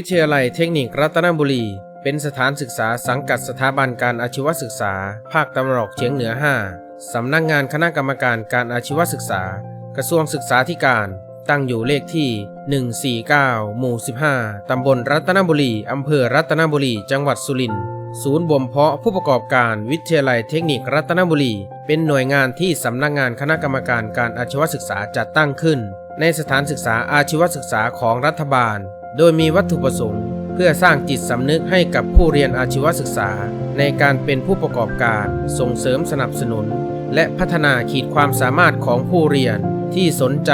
วิทยาลัยเทคนิครัตนบุรี เป็นสถานศึกษาสังกัดสถาบันการอาชีวศึกษา ภาคตะวันออกเฉียงเหนือ 5 สำนักงานคณะกรรมการการอาชีวศึกษา กระทรวงศึกษาธิการ ตั้งอยู่เลขที่ 149 หมู่ 15 ตำบลรัตนบุรี อำเภอรัตนบุรี จังหวัดสุรินทร์ ศูนย์บ่มเพาะผู้ประกอบการวิทยาลัยเทคนิครัตนบุรี เป็นหน่วยงานที่สำนักงานคณะกรรมการการอาชีวศึกษาจัดตั้งขึ้น ในสถานศึกษาอาชีวศึกษาของรัฐบาล โดยมีวัตถุประสงค์ เพื่อสร้างจิตสำนึกให้กับผู้เรียนอาชีวศึกษา ในการเป็นผู้ประกอบการ ส่งเสริมสนับสนุน และพัฒนาขีดความสามารถของผู้เรียนที่สนใจ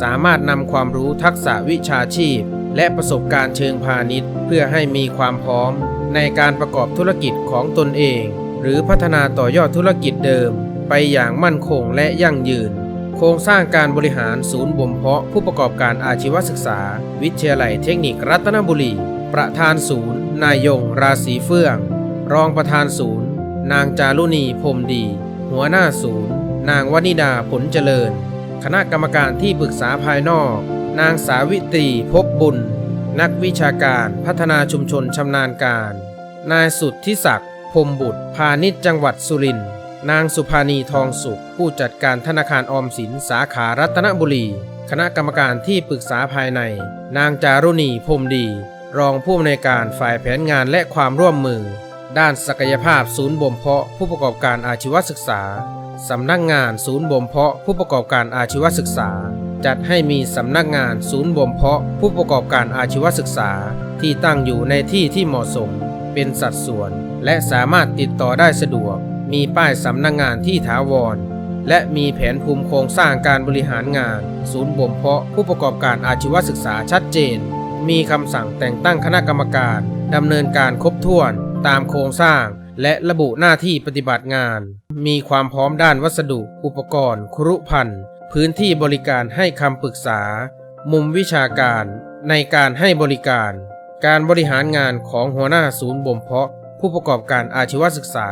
สามารถนำความรู้ทักษะวิชาชีพ และประสบการณ์เชิงพาณิชย์ เพื่อให้มีความพร้อม ในการประกอบธุรกิจของตนเอง หรือพัฒนาต่อยอดธุรกิจเดิม ไปอย่างมั่นคงและยั่งยืน โครงสร้างการบริหารศูนย์บ่มเพาะผู้ประกอบการอาชีวศึกษา วิทยาลัยเทคนิครัตนบุรี ประธานศูนย์ นายยง ราศีเฟื่อง รองประธานศูนย์ นางจารุณีพรมดี หัวหน้าศูนย์ นางวนิดาผลเจริญ คณะกรรมการที่ปรึกษาภายนอก นางสาวิตรีพบบุญ นักวิชาการพัฒนาชุมชนชำนาญการ นายสุดทิศักดิ์พรมบุตรพาณิชย์จังหวัดสุรินทร์ นางสุภานีทองสุข ผู้จัดการธนาคารออมสินสาขารัตนบุรี คณะกรรมการที่ปรึกษาภายใน นางจารุณีพรมดี รองผู้อำนวยการฝ่ายแผนงานและความร่วมมือ ด้านศักยภาพศูนย์บ่มเพาะผู้ประกอบการอาชีวศึกษา สำนักงงานศูนย์บ่มเพาะผู้ประกอบการอาชีวศึกษา จัดให้มีสำนักงานศูนย์บ่มเพาะผู้ประกอบการอาชีวศึกษา ที่ตั้งอยู่ในที่ที่เหมาะสม เป็นสัดส่วน และสามารถติดต่อได้สะดวก มีป้ายสำนักงานที่ถาวร และมีแผนภูมิโครงสร้างการบริหารงาน ศูนย์บ่มเพาะผู้ประกอบการอาชีวศึกษาชัดเจน มีคำสั่งแต่งตั้งคณะกรรมการดำเนินการครบถ้วนตามโครงสร้าง และระบุหน้าที่ปฏิบัติงาน มีความพร้อมด้านวัสดุ อุปกรณ์ ครุภัณฑ์พื้นที่บริการให้คำปรึกษา มุมวิชาการในการให้บริการ การบริหารงานของหัวหน้าศูนย์บ่มเพาะ ผู้ประกอบการอาชีวศึกษา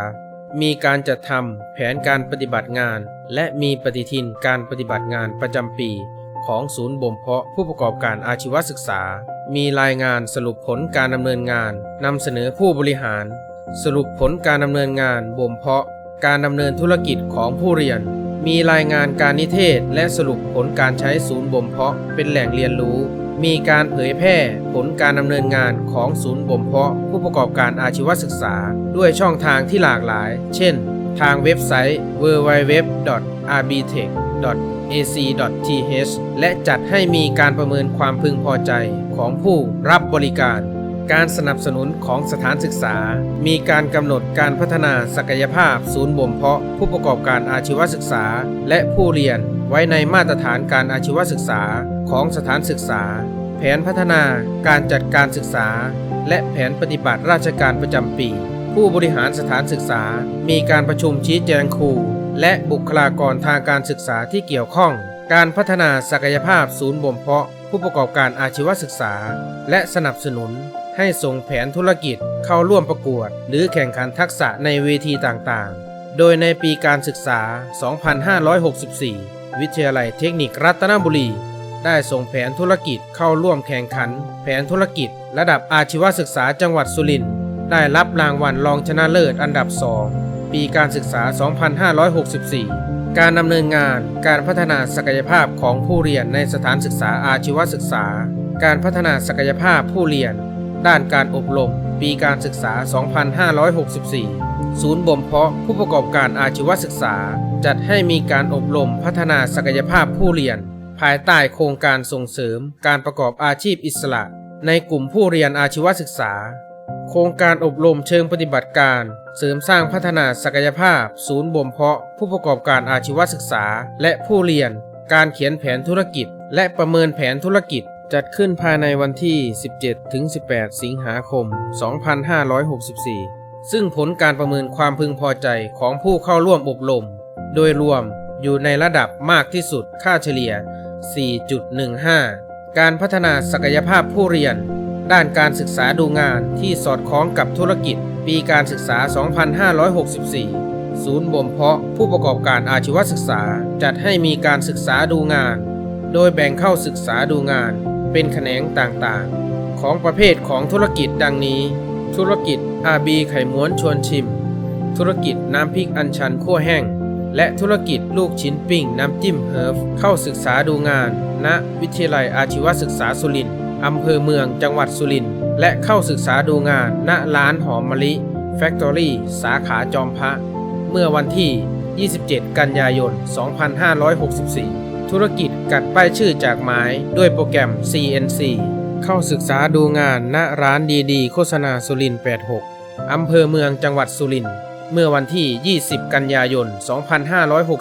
มีการจัดทำแผนการปฏิบัติงาน และมีปฏิทินการปฏิบัติงานประจำปี ของศูนย์บ่มเพาะผู้ประกอบการอาชีวศึกษา มีรายงานสรุปผลการดำเนินงานนำเสนอผู้บริหาร สรุปผลการดำเนินงานบ่มเพาะ การดำเนินธุรกิจของผู้เรียน มีรายงานการนิเทศ และสรุปผลการใช้ศูนย์บ่มเพาะเป็นแหล่งเรียนรู้ มีการเผยแพร่ผลการดำเนินงานของศูนย์บ่มเพาะผู้ประกอบการอาชีวศึกษา ด้วยช่องทางที่หลากหลาย เช่น ทางเว็บไซต์ www.rbtech.ac.th และจัดให้มีการประเมินความพึงพอใจของผู้รับบริการ การสนับสนุนของสถานศึกษา มีการกำหนดการพัฒนาศักยภาพ ศูนย์บ่มเพาะผู้ประกอบการอาชีวศึกษา และผู้เรียน ไว้ในมาตรฐานการอาชีวศึกษาของสถานศึกษา แผนพัฒนาการจัดการศึกษา และแผนปฏิบัติราชการประจำปี ผู้บริหารสถานศึกษา มีการประชุมชี้แจงครู และบุคลากรทางการศึกษาที่เกี่ยวข้อง การพัฒนาศักยภาพศูนย์บ่มเพาะ ผู้ประกอบการอาชีวศึกษา และสนับสนุนให้ส่งแผนธุรกิจเข้าร่วมประกวด หรือแข่งขันทักษะในเวทีต่างๆ โดยในปีการศึกษา 2564 วิทยาลัยเทคนิครัตนบุรี ได้ส่งแผนธุรกิจเข้าร่วมแข่งขัน แผนธุรกิจ ระดับอาชีวศึกษาจังหวัดสุรินทร์ได้รับรางวัลรองชนะเลิศอันดับ 2 ปีการศึกษา 2564 การดำเนินงานการพัฒนาศักยภาพของผู้เรียนในสถานศึกษาอาชีวศึกษา การพัฒนาศักยภาพผู้เรียน ด้านการอบรม ปีการศึกษา 2564 ศูนย์บ่มเพาะผู้ประกอบการอาชีวศึกษา จัดให้มีการอบรมพัฒนาศักยภาพผู้เรียน ภายใต้โครงการส่งเสริมการประกอบอาชีพอิสระ ในกลุ่มผู้เรียนอาชีวศึกษา โครงการอบรมเชิงปฏิบัติการ เสริมสร้างพัฒนาศักยภาพ ศูนย์บ่มเพาะ ผู้ประกอบการอาชีวศึกษา และผู้เรียน การเขียนแผนธุรกิจ และประเมินแผนธุรกิจ จัดขึ้นภายในวันที่ 17-18 สิงหาคม 2564ซึ่งผลการประเมินความพึงพอใจของผู้เข้าร่วมอบรม โดยรวมอยู่ในระดับมากที่สุดค่าเฉลี่ย 4.15 การพัฒนาศักยภาพผู้เรียน ด้านการศึกษาดูงานที่สอดคล้องกับธุรกิจ ปีการศึกษา 2564 ศูนย์บ่มเพาะผู้ประกอบการอาชีวศึกษาจัดให้มีการศึกษาดูงาน โดยแบ่งเข้าศึกษาดูงาน เป็นแขนงต่างๆ ของประเภทของธุรกิจดังนี้ ธุรกิจ RB ไข่ม้วนชวนชิม ธุรกิจน้ำพริกอัญชันคั่วแห้ง และธุรกิจลูกชิ้นปิ้งน้ำจิ้มเฮิร์ฟเข้าศึกษาดูงาน ณ วิทยาลัยอาชีวศึกษาสุรินทร์อำเภอเมืองจังหวัดสุรินทร์และเข้าศึกษาดูงาน ณร้านหอมมะลิแฟคทอรี่สาขาจอมพระ เมื่อวันที่ 27 กันยายน 2564 ธุรกิจกัดป้ายชื่อจากไม้ด้วยโปรแกรม CNC เข้าศึกษาดูงานณร้านดีดีโฆษณาสุรินทร์86อำเภอเมืองจังหวัดสุรินทร์ เมื่อวันที่ 20 กันยายน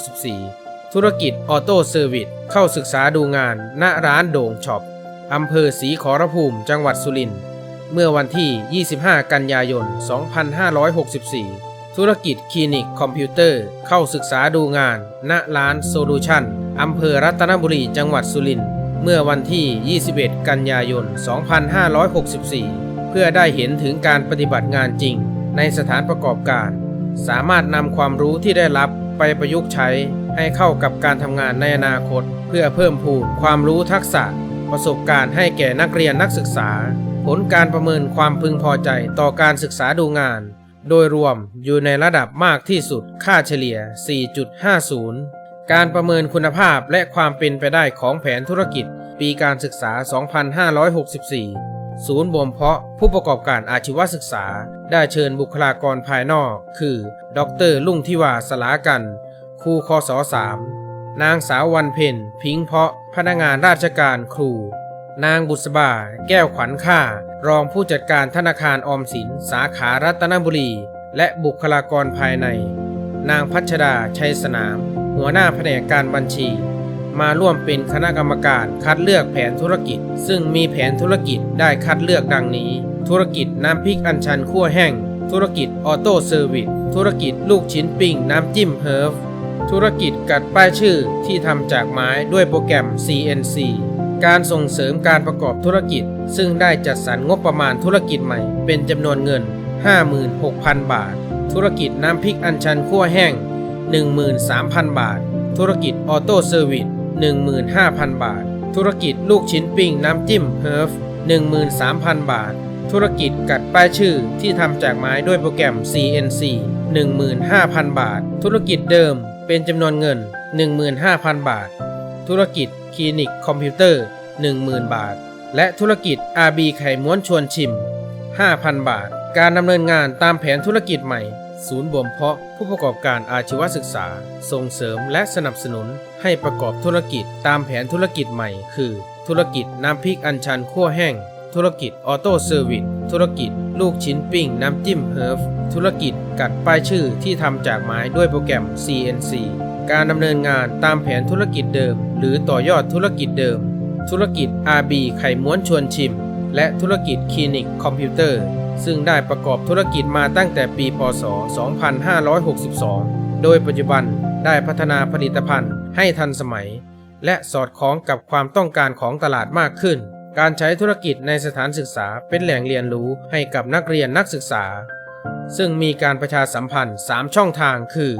2564 ธุรกิจออโต้เซอร์วิสเข้าศึกษาดูงาน ณร้านโด่งช็อปอำเภอศรีขอรภูมิ จังหวัดสุรินทร์ เมื่อวันที่ 25 กันยายน 2564 ธุรกิจคลินิกคอมพิวเตอร์เข้าศึกษาดูงาน ณร้านโซลูชันอำเภอรัตนบุรี จังหวัดสุรินทร์ เมื่อวันที่ 21 กันยายน 2564 เพื่อได้เห็นถึงการปฏิบัติงานจริง ในสถานประกอบการ สามารถนำความรู้ที่ได้รับไปประยุกต์ใช้ให้เข้ากับการทำงานในอนาคต เพื่อเพิ่มพูนความรู้ทักษะ ประสบการณ์ให้แก่นักเรียนนักศึกษา ผลการประเมินความพึงพอใจต่อการศึกษาดูงาน โดยรวมอยู่ในระดับมากที่สุดค่าเฉลี่ย 4.50 การประเมินคุณภาพและความเป็นไปได้ของแผนธุรกิจ ปีการศึกษา 2564 ศูนย์บ่มเพาะผู้ประกอบการอาชีวศึกษา ได้เชิญบุคลากรภายนอก คือ ดรลุ่งทิวาสลากัน ครูคศ3นางสาววันเพ็ญพิงเพาะ พนักงานราชการครู นางบุษบา แก้วขวัญค่ารองผู้จัดการธนาคารออมสิน สาขารัตนบุรี และบุคลากรภายใน นางพัชดาชัยสนาม หัวหน้าแผนกการบัญชี มาร่วมเป็นคณะกรรมการคัดเลือกแผนธุรกิจ ซึ่งมีแผนธุรกิจได้คัดเลือกดังนี้ ธุรกิจน้ำพริกอัญชันคั่วแห้ง ธุรกิจออโต้เซอร์วิสธุรกิจลูกชิ้นปิ้งน้ำจิ้มเฮิร์ฟธุรกิจกัดป้ายชื่อที่ทำจากไม้ด้วยโปรแกรม CNC การส่งเสริมการประกอบธุรกิจ ซึ่งได้จัดสรรงบประมาณธุรกิจใหม่เป็นจำนวนเงิน 56,000 บาท ธุรกิจน้ำพริกอัญชันคั่วแห้ง 13,000 บาท ธุรกิจออโต้เซอร์วิส 15,000 บาท ธุรกิจลูกชิ้นปิ้งน้ำจิ้มเฮิร์ฟ13,000 บาท ธุรกิจกัดป้ายชื่อที่ทำจากไม้ด้วยโปรแกรม CNC 15,000 บาท ธุรกิจเดิมเป็นจำนวนเงิน 15,000 บาท ธุรกิจคลินิกคอมพิวเตอร์ 10,000 บาท และธุรกิจ RB ไข่ม้วนชวนชิม 5,000 บาท การดำเนินงานตามแผนธุรกิจใหม่ ศูนย์บ่มเพาะผู้ประกอบการอาชีวศึกษา ส่งเสริมและสนับสนุนให้ประกอบธุรกิจตามแผนธุรกิจใหม่ คือ ธุรกิจน้ำพริกอัญชันคั่วแห้ง ธุรกิจออโต้เซอร์วิสธุรกิจลูกชิ้นปิ้งน้ำจิ้มเฮิร์ฟธุรกิจกัดป้ายชื่อที่ทำจากไม้ด้วยโปรแกรม CNC การดำเนินงานตามแผนธุรกิจเดิม หรือต่อยอดธุรกิจเดิม ธุรกิจ RB ไข่ม้วนชวนชิม และธุรกิจคลินิกคอมพิวเตอร์ ซึ่งได้ประกอบธุรกิจมาตั้งแต่ปีพศ 2562 โดยปัจจุบันได้พัฒนาผลิตภัณฑ์ให้ทันสมัย และสอดคล้องกับความต้องการของตลาดมากขึ้น การใช้ธุรกิจในสถานศึกษาเป็นแหล่งเรียนรู้ให้กับนักเรียนนักศึกษา ซึ่งมีการประชาสัมพันธ์ 3 ช่องทางคือ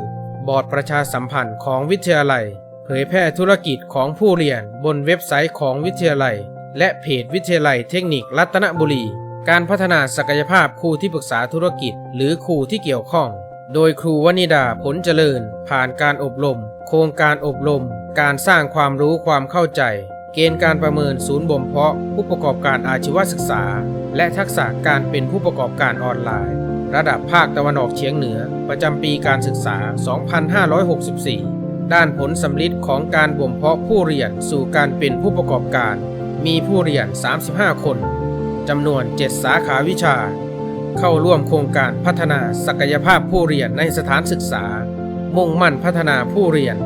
บอร์ดประชาสัมพันธ์ของวิทยาลัย เผยแพร่ธุรกิจของผู้เรียนบนเว็บไซต์ของวิทยาลัย และเพจวิทยาลัยเทคนิครัตนบุรี การพัฒนาศักยภาพครูที่ปรึกษาธุรกิจ หรือครูที่เกี่ยวข้อง โดยครูวนิดาผลเจริญ ผ่านการอบรม โครงการอบรม การสร้างความรู้ความเข้าใจ เกณฑ์การประเมินศูนย์บ่มเพาะ ผู้ประกอบการอาชีวศึกษา และทักษะการเป็นผู้ประกอบการออนไลน์ ระดับภาคตะวันออกเฉียงเหนือ ประจำปีการศึกษา 2564 ด้านผลสำลิดของการบ่มเพาะผู้เรียนสู่การเป็นผู้ประกอบการ มีผู้เรียน 35 คน จำนวน 7 สาขาวิชา เข้าร่วมโครงการพัฒนาศักยภาพผู้เรียนในสถานศึกษา มุ่งมั่นพัฒนาผู้เรียน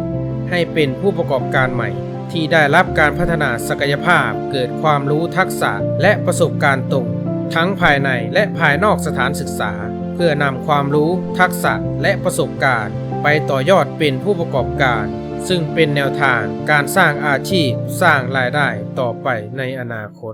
ให้เป็นผู้ประกอบการใหม่ ที่ได้รับการพัฒนาศักยภาพเกิดความรู้ทักษะและประสบการณ์ตรง ทั้งภายในและภายนอกสถานศึกษา เพื่อนำความรู้ทักษะและประสบการณ์ ไปต่อยอดเป็นผู้ประกอบการซึ่งเป็นแนวทางการสร้างอาชีพสร้างรายได้ต่อไปในอนาคต